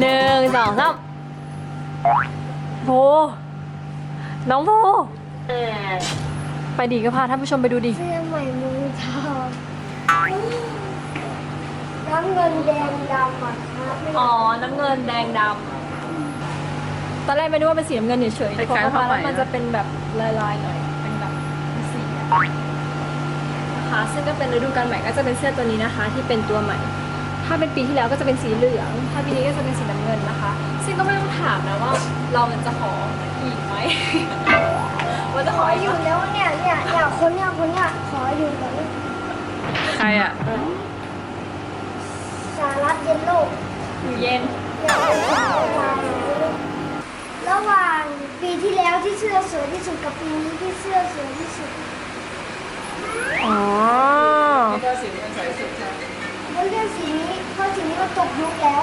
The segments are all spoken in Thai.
หนึ่งสองสามโพน้องโพไปดีก็พาท่านผู้ชมไปดูดิ เสื้อใหม่มือทองน้ำเงินแดงดำอะครับอ๋อ น้ำเงินแดงดำตอนแรกไม่รู้ว่าเป็นสีน้ำเงินเฉยๆคพอล้ายๆเข้ามาผ้าไหมแล้วมันจะเป็นแบบลายๆหน่อย เป็นแบบมีสีอะนะคะซึ่งก็เป็นฤดูกาลใหม่ก็จะเป็นเสื้อตัวนี้นะคะ ที่เป็นตัวใหม่ ถ้าเป็นปีที่แล้วก็จะเป็นสีเหลือง ถ้าปีนี้ก็จะเป็นสีน้ำเงินนะคะ ซึ่งก็ไม่ต้องถามนะว่า เรามันจะขออีกไหมว่าจะขขออออีกยู่ไหมแล้วเนี่ยเนี่ยเนี่ยคนเนี่ยคนเนี่ยขออยู่แบบนี้ใครอะสารัตเยลโล่อยู่เย็นเนี่ยเป็นสาววายระหว่างปีที่แล้วที่เสื้อสวยที่สุดกับปีนี้ที่เสื้อสวยที่สุด อ๋อนี่ก็สีมันใสสุดใช่ไหม เพราะเรื่องสีนี้เพราะสีนี้มันตกยุคแล้ว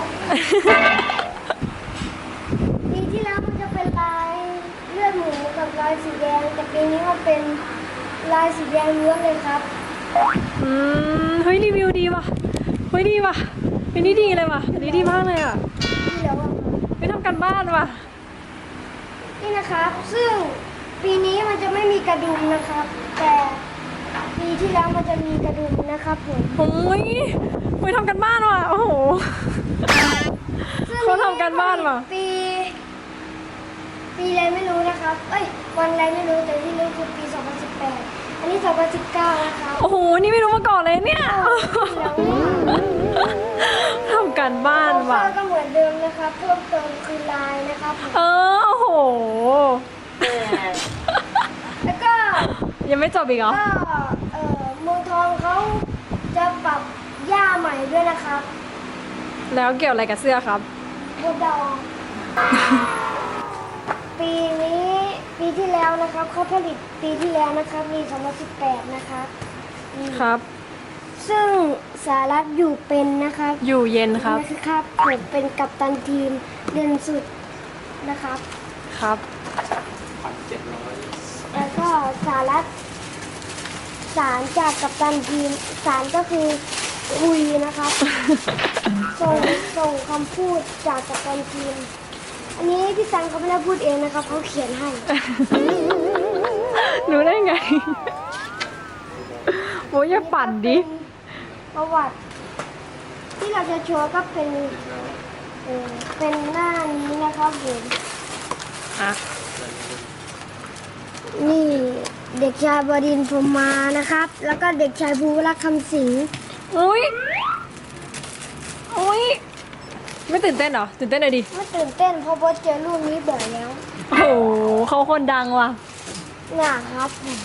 ปีที่แล้วมันจะเป็นลายเลือดหมูกับลายสีแดง แต่ปีนี้มันเป็นลายสีแดงล้วนเลยครับ อืมเฮ้ยรีวิวดีว่ะเฮ้ยดีว่ะอันนี้ดีเลยว่ะอันนี้ดีมากเลยอะที่แล้วอะไม่ทำกันบ้านว่ะ นี่นะครับ ซึ่งปีนี้มันจะไม่มีกระดุมนะครับ แต่ ปีที่แล้วมันจะมีกระดุมนะครับผมโอ้ยโอ้ยทำกันบ้านว่ะ โอ้โห ซึ่งเขาทำการบ้านว่ะปี ปีอะไรไม่รู้นะครับเอ้ยวันอะไรไม่รู้แต่ที่รู้คือปี 2018 อันนี้ 2019 นะครับโอ้โห นี่ไม่รู้มาก่อนเลยเนี่ยทำกันบ้านว่ะโปรไฟล์ก็เหมือนเดิมนะครับเพิ่มเติมคือลายนะครับผม เออ โอ้โหแล้วก็ ยังไม่จบอีกเหรอ ก็เอ่อเมืองทองเขาจะปรับหญ้าใหม่ด้วยนะครับแล้วเกี่ยวอะไรกับเสื้อครับบัวดองปีนี้ปีที่แล้วนะครับเขาผลิตปีที่แล้วนะครับมี2018 นะครับอืมครับ ซึ่งสารัตอยู่เป็นนะครับอยู่เย็นครับ นะครับผมเป็นกัปตันทีมเด่นสุดนะครับ ครับ แล้วก็สารัตสารจากกัปตันทีมสารก็คือคุยนะครับ ส่งส่งคำพูดจากกัปตันทีม อันนี้พี่ซันเขาไม่ได้พูดเองนะครับเขาเขียนให้ รู้ได้ไงโอ้ยอย่าปั่นดิ ประวัติที่เราจะโชว์ก็เป็นเออเป็นหน้านี้นะครับผมอะ นี่เด็กชายบดินทร์พรหมานะครับ แล้วก็เด็กชายภูวรักษ์คำสิงห์อุ้ยอุ้ยไม่ตื่นเต้นเหรอ ตื่นเต้นหน่อยดิ ไม่ตื่นเต้นเพราะว่าเจอรูปนี้บ่อยแล้วโอ้โหเขาคนดังว่ะน่ะครับผม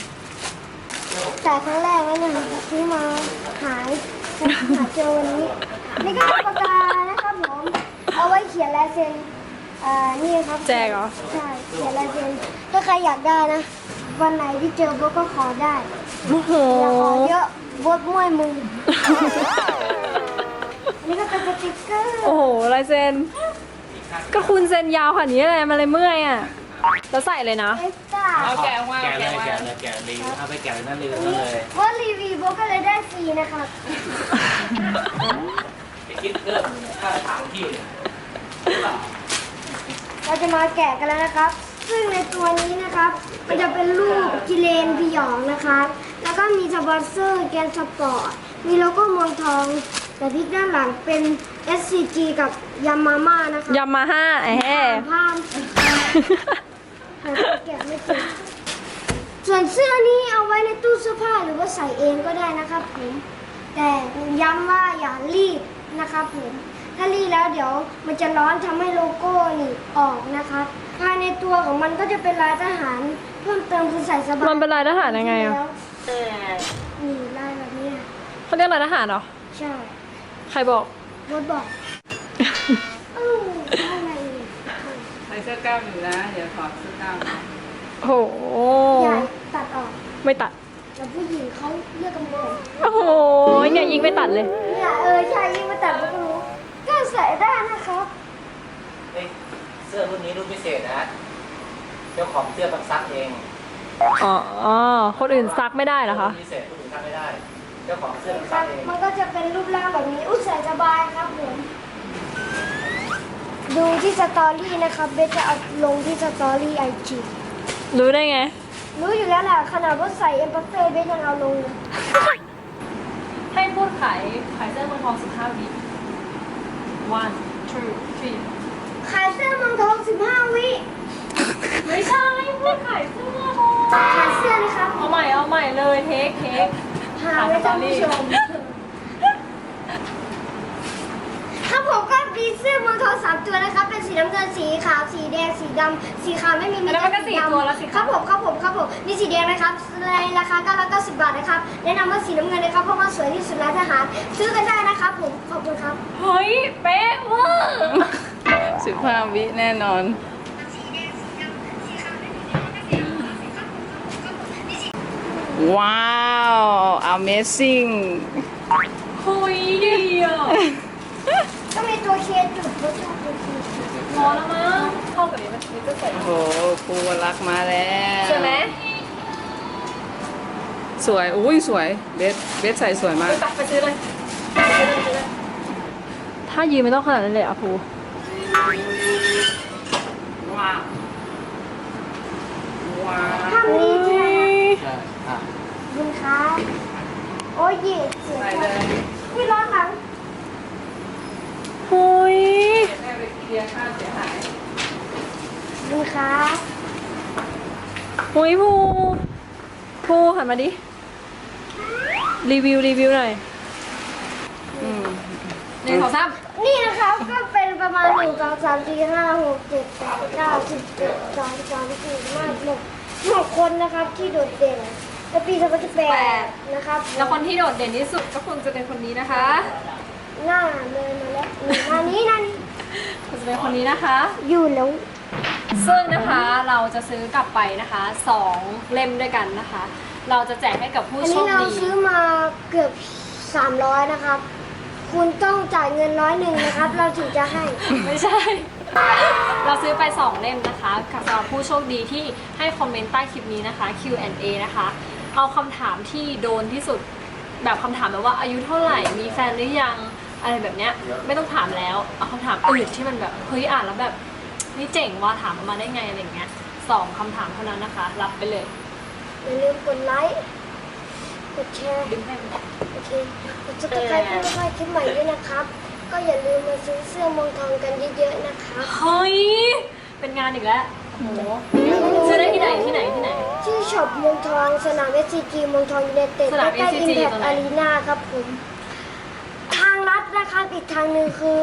แต่ครั้งแรกแล้วเนี่ยที่มาหายหาเจอวันนี้ นี่ก็เป็นปากกานะครับผมเอาไว้เขียนลายเซ็นอ่านี่ครับแจกเหรอ ใช่เขียนลายเซ็นถ้าใครอยากได้นะ วันไหนที่เจอโบทก็ขอได้โอ้โห อย่าขอเยอะโบทม่วยมือ อันนี้ก็เป็นสติ๊กเกอร์โอ้โหลายเซ็น ก็คุณเซ็นยาวขนาดนี้เลยมันเลยเมื่อยอะ แล้วใส่เลยนะ เอ็กซ์ต้าเอาแกะออกมาแกะเลยเอาแกะแกะเลยแกะรีวิวเอาไปแกะเลยนั่นรีวิอัวนนั่นนี้เลยว่ารีวิวโบทก็เลยได้ฟรีนะครับไปคิดเรื่องค่าถามที่เนี่ยหรือเปล่าเราจะมาแกะกันแล้วนะครับ ซึ่งในตัวนี้นะครับ มันจะเป็นรูปกิเลนพิยองนะครับ แล้วก็มีสปอนเซอร์แกนสปอร์ต มีโลโก้เมืองทอง แต่ที่ด้านหลังเป็น SCG กับยามาม่านะครับยามาฮ่าแอะภาพหาตัวแกะไม่เจอส่วนเสื้อนี้เอาไว้ในตู้เสื้อผ้าหรือว่าใส่เองก็ได้นะครับผมแต่ย้ำว่าอย่ารีบนะครับผมถ้ารีบแล้วเดี๋ยวมันจะร้อนทำให้โลโก้นี่ออกนะครับ ภายในตัวของมันก็จะเป็นลายทหารเพิ่มเติมคือใส่สบายมันเป็นลายทหารยังไงอะแล้วนี่ลายแบบนี้นะเขาเรียกลายทหารเหรอ ใช่ ใครบอกรถบอกเอออะไรเนี่ยใส่เสื้อกล้ามอยู่นะเดี๋ยวถอดเสื้อกล้ามโอ้โหใหญ่ตัดออก ไม่ตัดแล้วผู้หญิงเขาเลือกกันหมดโอ้โหเนี่ยยิงไม่ตัดเลยเนี่ยเออใช่ยิ่งมาตัดก็รู้ก็ใส่ได้นะครับเอ้ย เสื้อรุ่นนี้รุ่นพิเศษนะ เจ้าของเสื้อต้องซักเองอ๋ออ๋อคนอื่นซักไม่ได้เหรอคะ รุ่นพิเศษคนอื่นซักไม่ได้ เจ้าของเสื้อต้องซักเองมันก็จะเป็นรูปร่างแบบนี้ อุ้ยใส่สบายครับผม ดูที่สตอรี่นะครับเบสจะเอาลงที่สตอรี่ไอจีรู้ได้ไง รู้อยู่แล้วแหละขนาดว่าใส่เอ็มบัปเป้เบสยังเอาลงเลยให้พูดขายขายเสื้อเมืองทอง15วิ one two three ขายเสื้อเมืองทอง15วิไม่ใช่พูดขายเสื้อโมขายเสื้อนะครับเอาใหม่เอาใหม่เลยเทคเทคหาไว้ท่านผู้ชมครับผมก็มีเสื้อเมืองทองสามตัวนะครับ เป็นสีน้ำเงินสีขาวสีแดงสีดำสีขาวไม่มีมีแล้วมันก็ต่สี่ดำตัวแล้วสิครับผมครับผมครับผมมีสีแดงนะครับในราคา990บาทนะครับแนะนำว่าสีน้ำเงินนะครับเพราะว่าสวยที่สุดแล้วทหาร ซื้อกันได้นะครับผมขอบคุณครับ เฮ้ยเป๊ะเวอร์ สิบห้าวิแน่นอน ว้าว amazing เฮ้ยดีอะก็มีตัวเคจุดแล้วก็ตัวเคจุดพอแล้วมั้งเข้ากับนี้มันนี่ก็ใส่โอ้โหครูรักมาแล้วใช่ไหมสวย อุ้ยสวย เบส เบสใส่สวยมาก ไปไปซื้อเลยไปซื้อเลยซื้อเลย ถ้ายืนไม่ต้องขนาดนั้นเลยอะภู ว้าวว้าวภาพนี้ใช่ไหมใช่อะขอบคุณครับโอ้ยเสียใส่ใจเลยพี่ร้อนหลังเฮ้ยแม่ไปเคลียร์ค่าเสียหายขอบคุณครับเฮ้ยภูภูหันมาดิ รีวิวรีวิวหน่อย อืมห นึ่งสองสามนี่นะครับก็เป็นประมาณหนึ่งสองสามสี่ห้าหกเจ็ดแปดเก้าสิบเจ็ดสองสามสี่ห้าหกหกคนนะครับที่โดดเด่นในปีสองพันสิบแปดนะครับแล้วคนที่โดดเด่นที่สุดก็คงจะเป็นคนนี้นะคะ หน้าเลยมาแล้วนี่หน้านี้หน้านี้คงจะเป็นคนนี้นะคะ อยู่แล้วซึ่งนะคะเราจะซื้อกลับไปนะคะสองเล่มด้วยกันนะคะ เราจะแจกให้กับผู้อันโชนี้คเราดีซื้อมาเกือบสามร้อยนะครับ คุณต้องจ่ายเงินร้อยหนึ่งนะครับ เราถึงจะให้ ไม่ใช่ เราซื้อไป 2 เล่มนะคะกับสำหรับผู้โชคดีที่ให้คอมเมนต์ใต้คลิปนี้นะคะ Q&A นะคะ เอาคำถามที่โดนที่สุดแบบคำถามแบบว่าอายุเท่าไหร่มีแฟนหรือยังอะไรแบบเนี้ยไม่ต้องถามแล้ว เอาคำถามอื่นที่มันแบบเฮ้ยอ่านแล้วแบบนี่เจ๋งว่าถามมาได้ไงอะไรอย่างเงี้ยสองคำถามเท่านั้นนะคะ รับไปเลยอย่าลืมกดไลค์ กดแชร์ ดึงให้โอ เคกดซับสไครต์เพื่อไม่พลาดคลิปใหม่ด้วยนะครับ ก็อย่าลืมมาซื้อเสื้อมองทองกันเยอะๆนะครับเฮ้ย เป็นงานอีกแล้วโอ้โหซื้อได้ที่ไหนที่ไหนที่ไหน ชื่อช็อปเมงทองสนามเอสซีจีเมงทองยูไนเต็ดสนามใกล้ SCG อินแพคตรงไหน อารีนาครับผม ทางลัดนะครับอีกทางหนึ่งคือ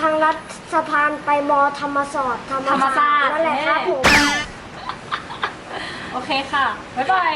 ทางลัดสะพานไปมอธรรมศาสตร์ธรรมศาสตร์นั่นแหละครับผม โอเคค่ะ บ๊ายบาย